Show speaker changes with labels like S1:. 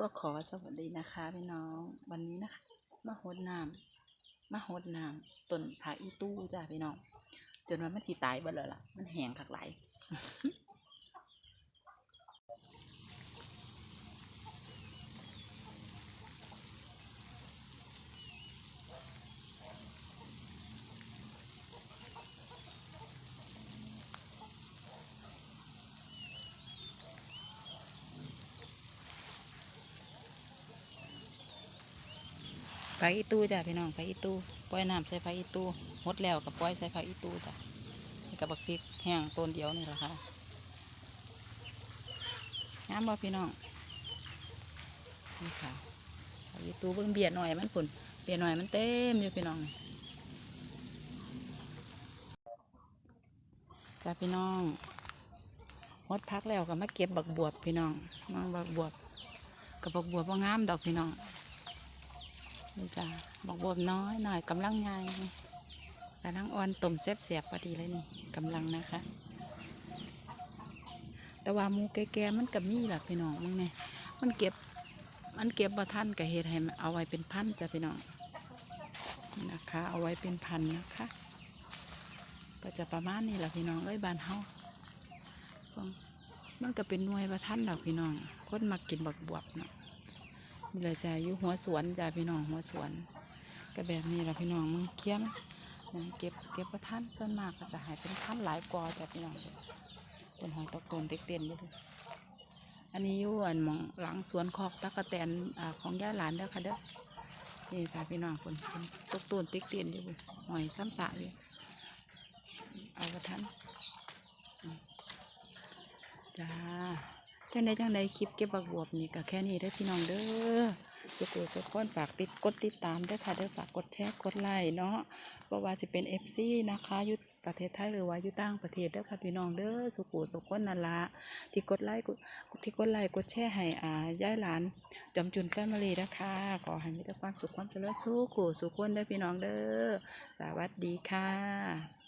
S1: ก็ขอสวัสดีนะคะพี่น้อง วันนี้นะคะมาหดน้ำมาหดน้ำต้นผาอีตู้จ้าพี่น้อง จนว่ามันสีตายเบ่เลยล่ะ มันแห้งคักไหลายไฟอีตู้จ้ะพี่น้องไฟอีตู้ปล่อยน้ำใส่ไฟอีตู้หมดแล้วกับปล่อยใส่ไฟอีตู้จ้ะกับบักพริกแห้งต้นเดียวนี่แหละค่ะงามบ่พี่น้องนี่ค่ะไฟอีตู้เบิ่งเบียดหน่อยมันผุนเบียดหน่อยมันเต็มอยู่พี่น้องจ้ะพี่น้องหมดพักแล้วก็มาเก็บบักบวบพี่น้องมาบักบวบกับบักบวบว่างามดอกพี่น้อง นี่จ้ะบอกบวบน้อยหน่อยกำลังใหญ่กำลังอ่อนต้มแซ่บๆพอดีเลยนี่กำลังนะคะ แต่ว่ามูแก่ๆมันก็มีหลักพี่น้องมึงเนี่ยมันเก็บมันเก็บบ่ท่านกับเฮ็ดให้เอาไว้เป็นพันจ้ะพี่น้องนี่นะคะ เอาไว้เป็นพันนะคะ ก็จะประมาณนี้แหละพี่น้องเอ้ยบานเฮามันก็เป็นหน่วยบ่ท่านหรอกพี่น้องคนมากินบักบวบเนาะ นี่เลยจ้ะอยู่หัวสวนจ้ะพี่น้องหัวสวนก็แบบนี้แหละพี่น้องมึงเคี้ยมนะเก็บเก็บประท่านส่วนมากก็จะหายเป็นท่านหลายกอจ้ะพี่น้องต้นหอยตะโกนเต็กเตียนอยู่อันนี้อยู่อันมองหลังสวนคอกตะกะแตนอ่าของย่าหลานเด้อค่ะเด้อนี่จ้ะพี่น้องคนตกต้นเต็กเตียนอยู่เว้ยหอยซ้ำสะอยู่เอาประท่านจ้า จังใดจังใดคลิปเก็บบักบวบนี่ก็แค่นี้ได้อพี่น้องเด้อสุกุสุกคนฝากติดกดติดตามด้วยค่ะเด้อฝากกดแชร์กดไลค์เนาะเพราะว่าจะเป็น FC นะคะยุทธประเทศไทยหรือว่าอยู่ต่างประเทศเด้อค่ะพี่น้องเด้อสุกุสุกคนนั่นละที่กดไลค์กดที่กดไลค์กดแชร์ให้อ่าย้ายหลานจอมจุนแฟมิลี่นะคะ ขอให้มีแต่ความสุขความเจริญสุกุสุกคนเด้อพี่น้องเด้อสวัสดีค่ะ